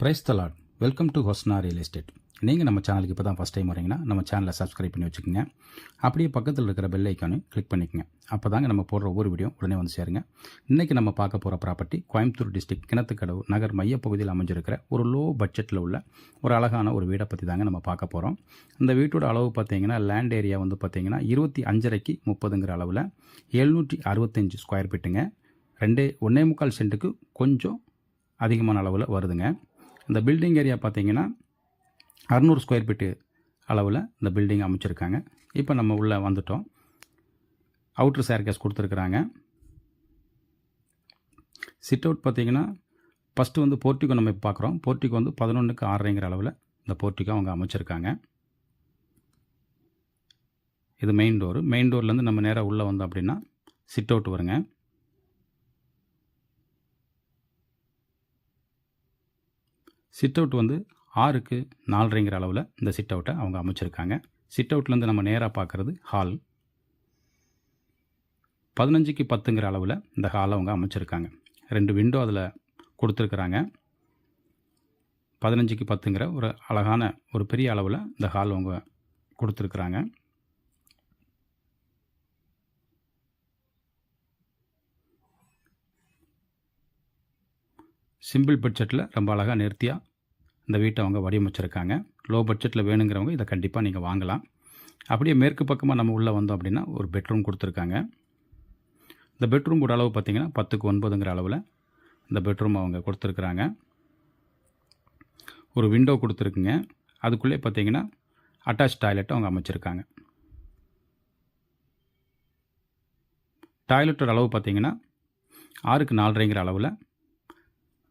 Praise the lord welcome to Hosanna real estate நீங்கள் நம்ம சேனலுக்கு இப்போ தான் ஃபஸ்ட் டைம் வரீங்கன்னா நம்ம சேனலை சப்ஸ்கிரைப் பண்ணி வச்சுக்கோங்க. அப்படியே பக்கத்தில் இருக்கிற பெல் ஐக்கானையும் கிளிக் பண்ணிக்கோங்க. அப்போ தாங்க நம்ம போடுற ஒவ்வொரு வீடியோ உடனே வந்து சேருங்க. இன்றைக்கி நம்ம பார்க்க போகிற ப்ராப்பர்ட்டி கோயம்புத்தூர் டிஸ்ட்ரிக்ட் கிணத்துக்கடவு நகர் மையப்பகுதியில் அமைஞ்சிருக்கிற ஒரு லோ பட்ஜெட்டில் உள்ள ஒரு அழகான ஒரு வீடை பற்றி தாங்க நம்ம பார்க்க போகிறோம் இந்த வீட்டோட அளவு பார்த்தீங்கன்னா லேண்ட் ஏரியா வந்து பார்த்தீங்கன்னா இருபத்தி அஞ்சரைக்கு முப்பதுங்கிற அளவில் எழுநூற்றி அறுபத்தஞ்சு ஸ்கொயர் ஃபீட்டுங்க ரெண்டே ஒன்றே முக்கால் சென்ட்டுக்கு கொஞ்சம் அதிகமான அளவில் வருதுங்க. இந்த பில்டிங் ஏரியா பார்த்தீங்கன்னா அறநூறு ஸ்கொயர் ஃபீட்டு அளவில் இந்த பில்டிங் அமைச்சிருக்காங்க. இப்போ நம்ம உள்ளே வந்துட்டோம். அவுட்ரு சேர்கேஸ் கொடுத்துருக்குறாங்க. சிட் அவுட் பார்த்தீங்கன்னா ஃபஸ்ட்டு வந்து போர்ட்டிகோ நம்ம இப்போ பார்க்குறோம் போர்ட்டிகோ வந்து பதினொன்றுக்கு ஆறுங்கிற அளவில் இந்த போர்ட்டிகோ அவங்க அமைச்சிருக்காங்க. இது மெயின் டோரு மெயின் டோர்லேருந்து நம்ம நேராக உள்ளே வந்தோம் அப்படின்னா சிட் அவுட் வருங்க. சிட் அவுட் வந்து ஆறுக்கு நாலரைங்கிற அளவில் இந்த சிட் அவுட்டை அவங்க அமைச்சிருக்காங்க. சிட் அவுட்லேருந்து நம்ம நேராக பார்க்குறது ஹால் பதினஞ்சுக்கு பத்துங்கிற அளவில் இந்த ஹாலை அவங்க அமைச்சிருக்காங்க. ரெண்டு விண்டோ அதில் கொடுத்துருக்குறாங்க. பதினஞ்சுக்கு பத்துங்கிற ஒரு அழகான ஒரு பெரிய அளவில் இந்த ஹால் அவங்க கொடுத்துருக்குறாங்க. சிம்பிள் பட்ஜெட்டில் ரொம்ப அழகாக நேர்த்தியாக இந்த வீட்டை அவங்க வடிவமைச்சிருக்காங்க. லோ பட்ஜெட்டில் வேணுங்கிறவங்க இதை கண்டிப்பாக நீங்கள் வாங்கலாம். அப்படியே மேற்கு பக்கமாக நம்ம உள்ளே வந்தோம் அப்படின்னா ஒரு பெட்ரூம் கொடுத்துருக்காங்க. இந்த பெட்ரூமோட அளவு பார்த்திங்கன்னா பத்துக்கு ஒன்பதுங்கிற அளவில் இந்த பெட்ரூம் அவங்க கொடுத்துருக்குறாங்க. ஒரு விண்டோ கொடுத்துருக்குங்க. அதுக்குள்ளே பார்த்தீங்கன்னா அட்டாச் டாய்லெட் அவங்க அமைச்சிருக்காங்க. டாய்லெட்டோட அளவு பார்த்தீங்கன்னா ஆறுக்கு நாலரைங்கிற அளவில்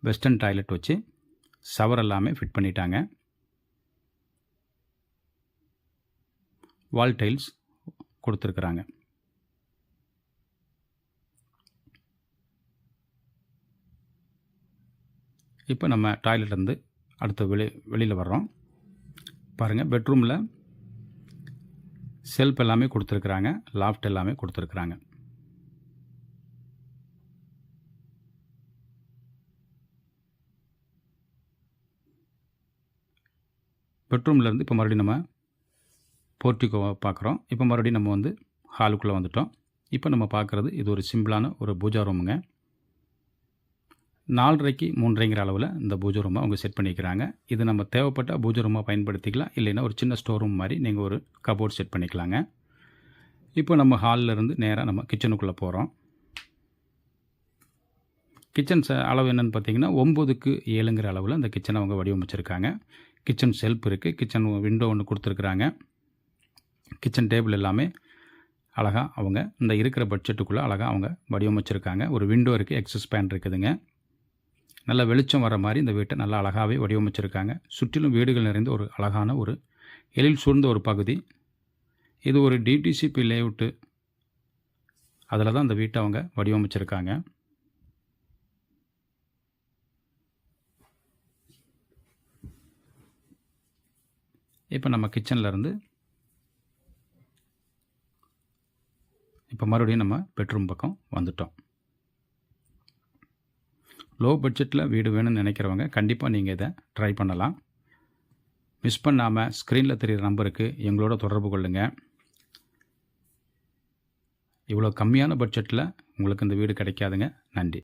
வெஸ்டர்ன் டாய்லெட் வச்சு ஷவர் எல்லாமே ஃபிட் பண்ணிட்டாங்க. வால் டைல்ஸ் கொடுத்துருக்குறாங்க. இப்போ நம்ம டாய்லெட்லேருந்து அடுத்து வெளி வெளியில் வர்றோம். பாருங்கள் பெட்ரூமில் செல்ஃப் எல்லாமே கொடுத்துருக்குறாங்க லாஃப்ட் எல்லாமே கொடுத்துருக்குறாங்க. பெட்ரூம்லேருந்து இப்போ மறுபடியும் நம்ம போர்ட்டிகோ பார்க்குறோம் இப்போ மறுபடியும் நம்ம வந்து ஹாலுக்குள்ளே வந்துட்டோம். இப்போ நம்ம பார்க்குறது இது ஒரு சிம்பிளான ஒரு பூஜா ரூமுங்க. நாலரைக்கு மூன்றரைங்கிற அளவில் இந்த பூஜை ரூமை அவங்க செட் பண்ணிக்கிறாங்க. இது நம்ம தேவைப்பட்ட பூஜை ரூமாக பயன்படுத்திக்கலாம். இல்லைன்னா ஒரு சின்ன ஸ்டோர் ரூம் மாதிரி நீங்கள் ஒரு கபோர்ட் செட் பண்ணிக்கலாங்க. இப்போ நம்ம ஹாலில் இருந்து நேராக நம்ம கிச்சனுக்குள்ளே போகிறோம் கிச்சன் ச அளவு என்னென்னு பார்த்தீங்கன்னா ஒம்பதுக்கு ஏழுங்கிற அளவில் அந்த கிச்சனை அவங்க வடிவமைச்சிருக்காங்க. கிச்சன் ஷெல்ஃப் இருக்குது கிச்சன் விண்டோ ஒன்று கொடுத்துருக்குறாங்க. கிச்சன் டேபிள் எல்லாமே அழகாக அவங்க இந்த இருக்கிற பட்ஜெட்டுக்குள்ளே அழகாக அவங்க வடிவமைச்சிருக்காங்க. ஒரு விண்டோ இருக்குது எக்ஸஸ் பேன் இருக்குதுங்க. நல்ல வெளிச்சம் வர மாதிரி இந்த வீட்டை நல்லா அழகாகவே வடிவமைச்சிருக்காங்க. சுற்றிலும் வீடுகள் நிறைந்த ஒரு அழகான ஒரு எழில் சூழ்ந்த ஒரு பகுதி. இது ஒரு டிடிசிபி லேஅவுட்டு அதில் தான் இந்த வீட்டை அவங்க வடிவமைச்சிருக்காங்க. இப்போ நம்ம கிச்சனில் இருந்து இப்போ மறுபடியும் நம்ம பெட்ரூம் பக்கம் வந்துட்டோம். லோ பட்ஜெட்டில் வீடு வேணும்னு நினைக்கிறவங்க கண்டிப்பாக நீங்கள் இதை ட்ரை பண்ணலாம். மிஸ் பண்ணாமல் ஸ்க்ரீனில் தெரிகிற நம்பருக்கு எங்களோட தொடர்பு கொள்ளுங்கள் இவ்வளோ கம்மியான பட்ஜெட்டில் உங்களுக்கு இந்த வீடு கிடைக்காதுங்க. நன்றி.